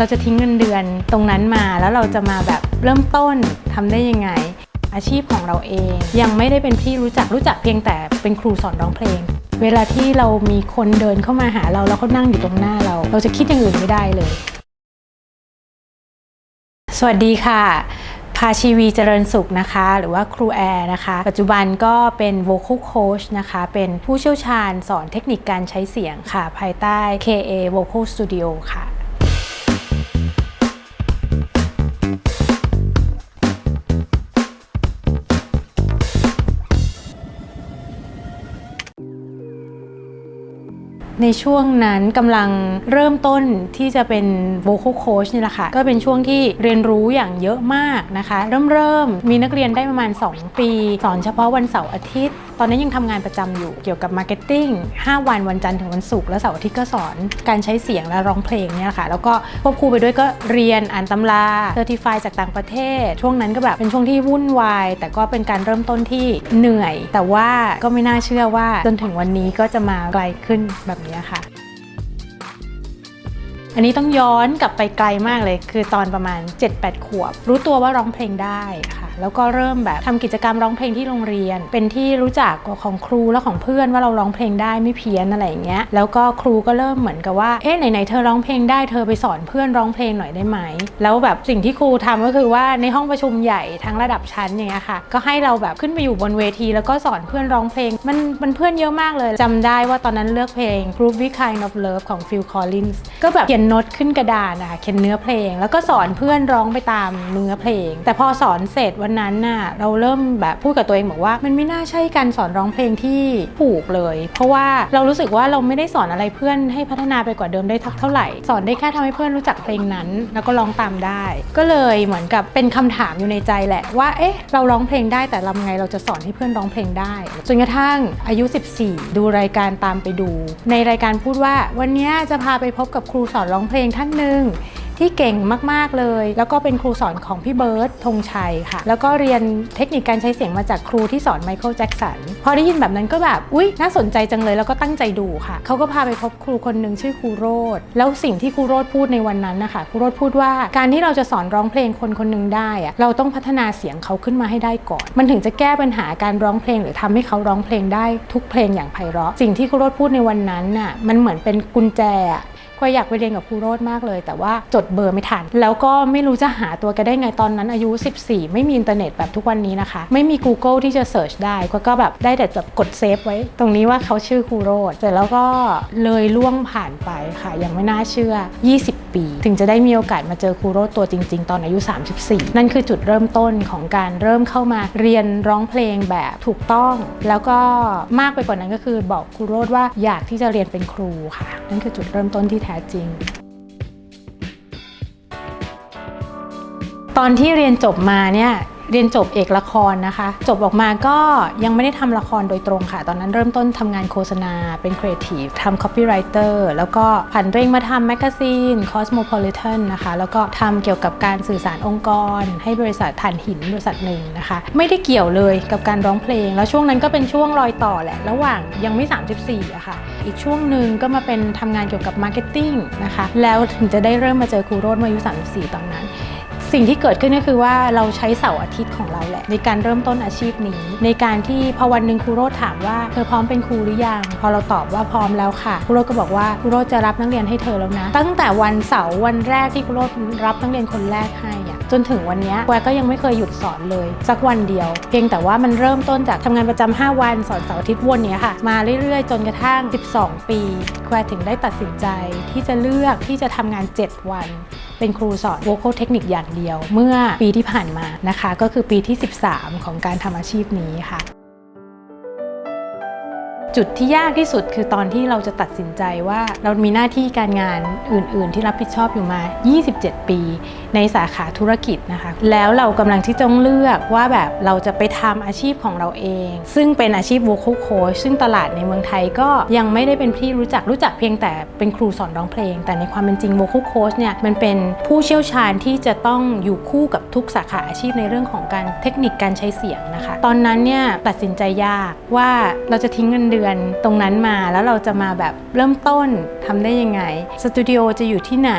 เราจะทิ้งเงินเดือนตรงนั้นมาแล้วเราจะมาแบบเริ่มต้นทำได้ยังไง อาชีพของเราเอง ยังไม่ได้เป็นที่รู้จักรู้จักเพียงแต่เป็นครูสอนร้องเพลง เวลาที่เรามีคนเดินเข้ามาหาเราแล้วเขานั่งอยู่ตรงหน้าเรา เราจะคิดอย่างอื่นไม่ได้เลย สวัสดีค่ะพาชีวีเจริญสุขนะคะ หรือว่าครูแอร์นะคะ ปัจจุบันก็เป็น vocal coach นะคะ เป็นผู้เชี่ยวชาญสอนเทคนิคการใช้เสียงค่ะ ภายใต้ KA Vocal Studio ค่ะ ในช่วงนั้นกำลังเริ่มต้นที่จะเป็น vocal coach นี่แหละค่ะ ก็เป็นช่วงที่เรียนรู้อย่างเยอะมากนะคะ เริ่มเริ่มมีนักเรียนได้ประมาณ 2 ปี สอนเฉพาะวันเสาร์อาทิตย์ ตอนนั้นยังทำงานประจำอยู่เกี่ยวกับ marketing 5 วันวันจันทร์ถึงวันศุกร์และเสาร์อาทิตย์ก็สอนการใช้เสียงและร้องเพลงเนี่ยแหละค่ะ แล้วก็ควบคู่ไปด้วยก็เรียนอ่านตำรา certify จากต่างประเทศ ช่วงนั้นก็แบบเป็นช่วงที่วุ่นวาย แต่ก็เป็นการเริ่มต้นที่เหนื่อย แต่ว่าก็ไม่น่าเชื่อว่าจนถึงวันนี้ก็จะมาไกลขึ้นแบบนี้ค่ะ อันนี้ต้องย้อนกลับไปไกลมากเลย คือตอนประมาณ 7-8 ขวบ รู้ตัวว่าร้องเพลงได้ค่ะ แล้วก็เริ่มแบบทำกิจกรรมร้องเพลงที่โรงเรียน เป็นที่รู้จักของครูและของเพื่อนว่าเราร้องเพลงได้ไม่เพี้ยนอะไรอย่างเงี้ยแล้วก็ครูก็เริ่มเหมือนกับว่าเอ๊ะไหนๆเธอร้องเพลงได้เธอไปสอนเพื่อนร้องเพลงหน่อยได้ไหมแล้วแบบสิ่งที่ครูทำก็คือว่าในห้องประชุมใหญ่ทั้งระดับชั้นอย่างเงี้ยค่ะก็ให้เราแบบขึ้นไปอยู่บนเวที แล้วก็สอนเพื่อนร้องเพลง มันมันเพื่อนเยอะมากเลยจำได้ว่าตอนนั้นเลือกเพลง Groovy Kind of Love ของ Phil Collins ก็แบบเขียนโน้ตขึ้นกระดานนะคะเขียนเนื้อเพลง แล้วก็สอนเพื่อนร้องไปตามเนื้อเพลง แต่พอสอนเสร็จวันนั้นน่ะเราเริ่มแบบพูดกับตัวเองบอกว่า มันไม่น่าใช่การสอนร้องเพลงที่ถูกเลย เพราะว่าเรารู้สึกว่าเราไม่ได้สอนอะไรเพื่อนให้พัฒนาไปกว่าเดิมได้ทักเท่าไหร่ สอนได้แค่ทำให้เพื่อนรู้จักเพลงนั้น แล้วก็ร้องตามได้ ก็เลยเหมือนกับเป็นคำถามอยู่ในใจแหละว่าเอ๊ะเราร้องเพลงได้แต่ทำไงเราจะสอนให้เพื่อนร้องเพลงได้จนกระทั่งอายุ 14 ดูรายการตามไปดู ในรายการพูดว่า วันนี้จะพาไปพบกับครูสอนร้องเพลงท่านหนึ่งที่เก่งมาก ๆ เลย แล้วก็เป็นครูสอนของพี่เบิร์ตธงชัยค่ะ แล้วก็เรียนเทคนิคการใช้เสียงมาจากครูที่สอนไมเคิลแจ็คสันพอได้ยินแบบนั้นก็แบบอุ๊ย น่าสนใจจังเลยแล้วก็ตั้งใจดูค่ะ เขาก็พาไปพบครูคนหนึ่งชื่อครูโรดแล้วสิ่งที่ครูโรดพูดในวันนั้นนะคะครูโรดพูดว่าการที่เราจะสอนร้องเพลงคนคนหนึ่งได้อะเราต้องพัฒนาเสียงเขาขึ้นมาให้ได้ก่อน มันถึงจะแก้ปัญหาการร้องเพลง หรือทำให้เขาร้องเพลงได้ทุกเพลงอย่างไพเราะ สิ่งที่ครูโรดพูดในวันนั้นน่ะมันเหมือนเป็นกุญแจ ก็อยากไปเรียนกับครูโรดมากเลย แต่ว่าจดเบอร์ไม่ทัน แล้วก็ไม่รู้จะหาตัวแกได้ไงตอนนั้นอายุ 14 ไม่มีอินเทอร์เน็ตแบบทุกวันนี้นะคะ ไม่มี Google ที่จะเสิร์ชได้ก็ก็แบบได้แต่แบบกดเซฟไว้ ตรงนี้ว่าเขาชื่อครูโรดแต่แล้วก็เลยล่วงผ่านไปค่ะ ยังไม่น่าเชื่อ 20 ปี ถึงจะได้มีโอกาสมาเจอครูโรดตัวจริง ๆ ตอนอายุ 34 นั่นคือจุดเริ่มต้นของการเริ่มเข้ามาเรียนร้องเพลงแบบถูกต้อง แล้วก็มากไปกว่านั้นก็คือบอกครูโรดว่าอยากที่จะเรียนเป็นครูค่ะ นั่นคือจุดเริ่มต้นที่ท้จริง ตอนที่เรียนจบมาเนี่ย เรียนจบเอกละครนะคะ จบออกมาก็ยังไม่ได้ทำละครโดยตรงค่ะ ตอนนั้นเริ่มต้นทำงานโฆษณาเป็นครีเอทีฟทำ copywriter แล้วก็ผันตัวเองมาทำแมกกาซีน Cosmopolitan นะคะ แล้วก็ทำเกี่ยวกับการสื่อสารองค์กร ให้บริษัทถ่านหินบริษัทหนึ่งนะคะ ไม่ได้เกี่ยวเลยกับการร้องเพลง แล้วช่วงนั้นก็เป็นช่วงรอยต่อแหละ ระหว่างยังไม่ 34อะค่ะ อีกช่วงหนึ่งก็มาเป็นทำงานเกี่ยวกับมาร์เก็ตติ้งนะคะ แล้วถึงจะได้เริ่มมาเจอครูโรดเมื่ออายุ 34 ตอนนั้น สิ่งที่เกิดขึ้นก็คือว่าเราใช้เสาร์อาทิตย์ของเราแหละ ในการเริ่มต้นอาชีพนี้ ในการที่พอวันหนึ่งครูโรดถามว่าเธอพร้อมเป็นครูหรือยังพอเราตอบว่าพร้อมแล้วค่ะครูโรดก็บอกว่าครูโรดจะรับนักเรียนให้เธอแล้วนะ ตั้งแต่วันเสาร์วันแรกที่ครูโรดรับนักเรียนคนแรกให้อะจนถึงวันนี้แกก็ยังไม่เคยหยุดสอนเลย สักวันเดียว เพียงแต่ว่ามันเริ่มต้นจากทำงานประจำ5วันสอนเสาร์อาทิตย์วนนี้ค่ะ มาเรื่อยๆ จนกระทั่ง 12 ปีแควถึงได้ตัดสินใจที่จะเลือกที่จะทำงาน 7 วัน เป็นครูสอนโวคอลเทคนิคอย่างเดียว เมื่อปีที่ผ่านมานะคะ ก็คือปีที่ 13 ของการทำอาชีพนี้ค่ะ จุดที่ยากที่สุดคือตอนที่เราจะตัดสินใจว่าเรามีหน้าที่การงานอื่น ๆ ที่รับผิดชอบอยู่มา 27 ปี ในสาขาธุรกิจนะคะ แล้วเรากำลังที่จะต้องเลือกว่าแบบเราจะไปทำอาชีพของเราเอง ซึ่งเป็นอาชีพ vocal coach ซึ่งตลาดในเมืองไทยก็ยังไม่ได้เป็นที่รู้จักรู้จักเพียงแต่เป็นครูสอนร้องเพลง แต่ในความเป็นจริง vocal coach เนี่ยมันเป็นผู้เชี่ยวชาญที่จะต้องอยู่คู่กับทุกสาขาอาชีพในเรื่องของการเทคนิคการใช้เสียงนะคะ ตอนนั้นเนี่ยตัดสินใจยากว่าเราจะทิ้งเงินเดือนดือนตรงนั้นมาแล้วเราจะมาแบบเริ่มต้นทำได้ยังไงสตูดิโอจะอยู่ที่ไหน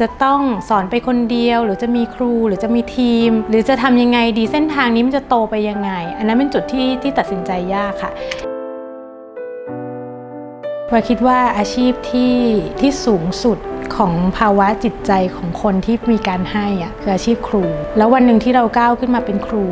จะต้องสอนไปคนเดียว หรือจะมีครูหรือจะมีทีม หรือจะทำยังไงดีเส้นทางนี้มันจะโตไปยังไง อันนั้นเป็นจุดที่ที่ตัดสินใจยากค่ะ ว่าคิดว่าอาชีพที่ที่สูงสุดของภาวะจิตใจของคนที่มีการให้อะคืออาชีพครู แล้ววันหนึ่งที่เราก้าวขึ้นมาเป็นครู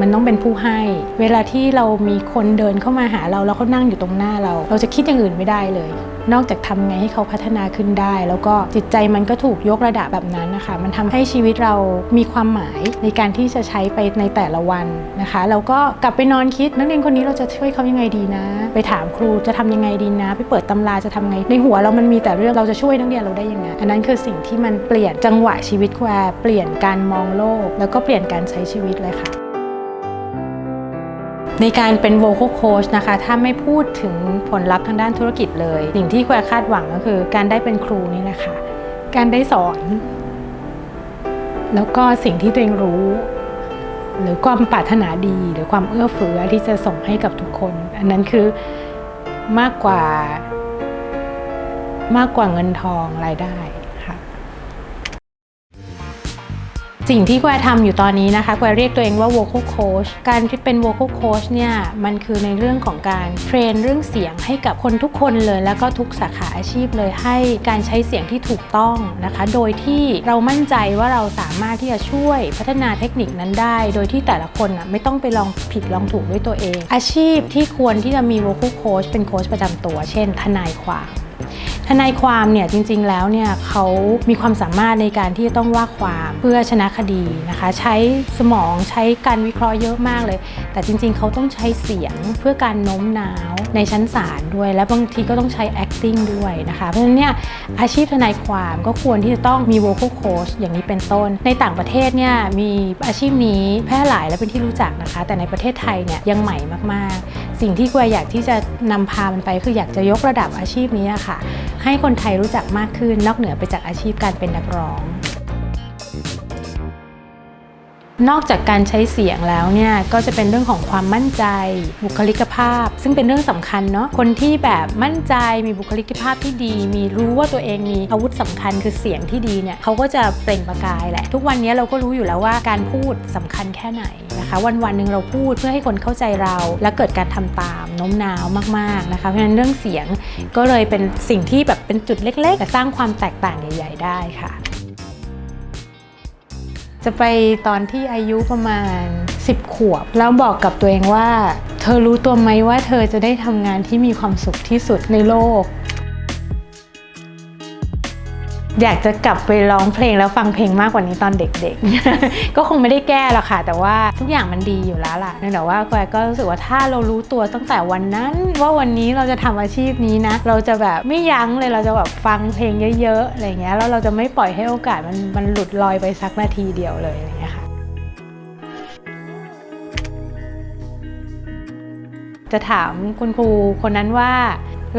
มันต้องเป็นผู้ให้ เวลาที่เรามีคนเดินเข้ามาหาเราแล้วเขานั่งอยู่ตรงหน้าเรา เราจะคิดอย่างอื่นไม่ได้เลย นอกจากทำไงให้เขาพัฒนาขึ้นได้ แล้วก็จิตใจมันก็ถูกยกระดับแบบนั้นนะคะ มันทำให้ชีวิตเรามีความหมายในการที่จะใช้ไปในแต่ละวันนะคะแล้วก็กลับไปนอนคิด นักเรียนคนนี้เราจะช่วยเขายังไงดีนะ ไปถามครูจะทำยังไงดีนะ ไปเปิดตำราจะทำไง ในหัวเรามันมีแต่เรื่องเราจะช่วยนักเรียนเราได้ยังไงอันนั้นคือสิ่งที่มันเปลี่ยนจังหวะชีวิตแควเปลี่ยนการมองโลก แล้วก็เปลี่ยนการใช้ชีวิตเลยค่ะ ในการเป็น vocal coach นะคะ ถ้าไม่พูดถึงผลลัพธ์ทางด้านธุรกิจเลย สิ่งที่แควรคาดหวังก็คือ การได้เป็นครูนี่แหละค่ะ การได้สอน แล้วก็สิ่งที่ตัวเองรู้ หรือความปรารถนาดีหรือความเอื้อเฟื้อที่จะส่งให้กับทุกคน อันนั้นคือมากกว่ามากกว่าเงินทองรายได้ สิ่งที่แกวทำอยู่ตอนนี้นะคะแกวเรียกตัวเองว่า vocal coach การที่เป็น vocal coach เนี่ยมันคือในเรื่องของการเทรนเรื่องเสียงให้กับคนทุกคนเลย แล้วก็ทุกสาขาอาชีพเลยให้การใช้เสียงที่ถูกต้องนะคะ โดยที่เรามั่นใจว่าเราสามารถที่จะช่วยพัฒนาเทคนิคนั้นได้ โดยที่แต่ละคนอะไม่ต้องไปลองผิดลองถูกด้วยตัวเอง อาชีพที่ควรที่จะมี vocal coach เป็นโค้ชประจำตัว เช่น ทนายความ ทนายความเนี่ยจริงๆแล้วเนี่ยเขามีความสามารถในการที่จะต้องว่าความเพื่อชนะคดีนะคะ ใช้สมองใช้การวิเคราะห์เยอะมากเลย แต่จริงๆ เขาต้องใช้เสียงเพื่อการโน้มน้าวในชั้นศาลด้วย และบางทีก็ต้องใช้ acting ด้วยนะคะเพราะฉะนั้นเนี่ยอาชีพทนายความก็ควรที่จะต้องมี vocal coach อย่างนี้เป็นต้น ในต่างประเทศเนี่ยมีอาชีพนี้แพร่หลายและเป็นที่รู้จักนะคะ แต่ในประเทศไทยเนี่ยยังใหม่มากๆ สิ่งที่กวยอยากที่จะนำพามันไปคืออยากจะยกระดับอาชีพนี้อะค่ะให้คนไทยรู้จักมากขึ้นนอกเหนือไปจากอาชีพการเป็นนักร้อง นอกจากการใช้เสียงแล้วเนี่ยก็จะเป็นเรื่องของความมั่นใจ บุคลิกภาพ ซึ่งเป็นเรื่องสำคัญเนาะคนที่แบบมั่นใจมีบุคลิกภาพที่ดี มีรู้ว่าตัวเองมีอาวุธสำคัญคือเสียงที่ดีเนี่ยเขาก็จะเปล่งประกายแหละ ทุกวันนี้เราก็รู้อยู่แล้วว่าการพูดสำคัญแค่ไหนนะคะ วันวันหนึ่งเราพูดเพื่อให้คนเข้าใจเราและเกิดการทำตาม โน้มน้าวมากๆนะคะ เพราะฉะนั้นเรื่องเสียงก็เลยเป็นสิ่งที่แบบเป็นจุดเล็กๆแต่สร้างความแตกต่างใหญ่ ๆ ได้ค่ะ จะไปตอนที่อายุประมาณ 10 ขวบ แล้วบอกกับตัวเองว่า เธอรู้ตัวไหมว่าเธอจะได้ทำงานที่มีความสุขที่สุดในโลก อยากจะกลับไปร้องเพลงแล้วฟังเพลงมากกว่านี้ตอนเด็กๆ ก็คงไม่ได้แก้หรอกค่ะ แต่ว่าทุกอย่างมันดีอยู่แล้วล่ะแต่ว่าแกก็รู้สึกว่าถ้าเรารู้ตัวตั้งแต่วันนั้น ว่าวันนี้เราจะทำอาชีพนี้นะ เราจะแบบไม่ยั้งเลยเราจะแบบฟังเพลงเยอะๆอะไรเงี้ยแล้วเราจะไม่ปล่อยให้โอกาสมันมันหลุดลอยไปสักนาทีเดียวเลยอะไรเงี้ยค่ะจะถามคุณครูคนนั้นว่า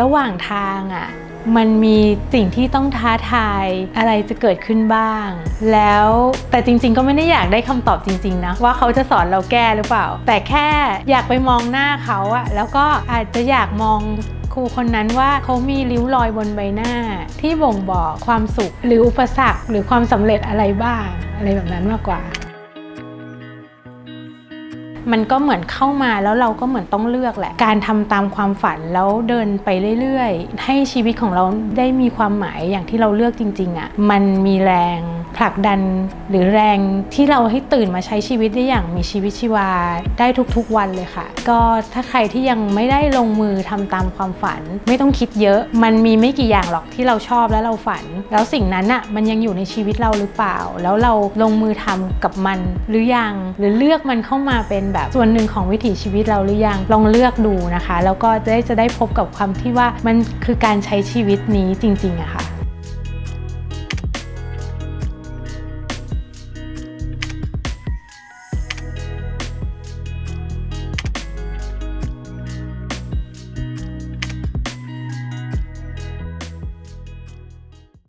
ระหว่างทางอะ มันมีสิ่งที่ต้องท้าทายอะไรจะเกิดขึ้นบ้าง แล้วแต่จริง ๆ ก็ไม่ได้อยากได้คำตอบจริง ๆ นะ ว่าเขาจะสอนเราแก้หรือเปล่า แต่แค่อยากไปมองหน้าเขาอะแล้วก็อาจจะอยากมองครูคนนั้นว่าเขามีริ้วรอยบนใบหน้า ที่บ่งบอกความสุขหรืออุปสรรคหรือความสำเร็จอะไรบ้าง อะไรแบบนั้นมากกว่า มันก็เหมือนเข้ามาแล้วเราก็เหมือนต้องเลือกแหละ การทำตามความฝันแล้วเดินไปเรื่อยๆ ให้ชีวิตของเราได้มีความหมายอย่างที่เราเลือกจริงๆอะ่ะมันมีแรง ผลักดันหรือแรงที่เราให้ตื่นมาใช้ชีวิตได้อย่างมีชีวิตชีวาได้ทุกๆวันเลยค่ะ ก็ถ้าใครที่ยังไม่ได้ลงมือทำตามความฝัน ไม่ต้องคิดเยอะ มันมีไม่กี่อย่างหรอกที่เราชอบและเราฝัน แล้วสิ่งนั้นอะ่ะมันยังอยู่ในชีวิตเราหรือเปล่า แล้วเราลงมือทำกับมันหรือยัง หรือเลือกมันเข้ามาเป็นแบบส่วนหนึ่งของวิถีชีวิตเราหรือยังลองเลือกดูนะคะ แล้วก็จะได้จะได้พบกับความที่ว่ามันคือการใช้ชีวิตนี้จริงๆอะค่ะ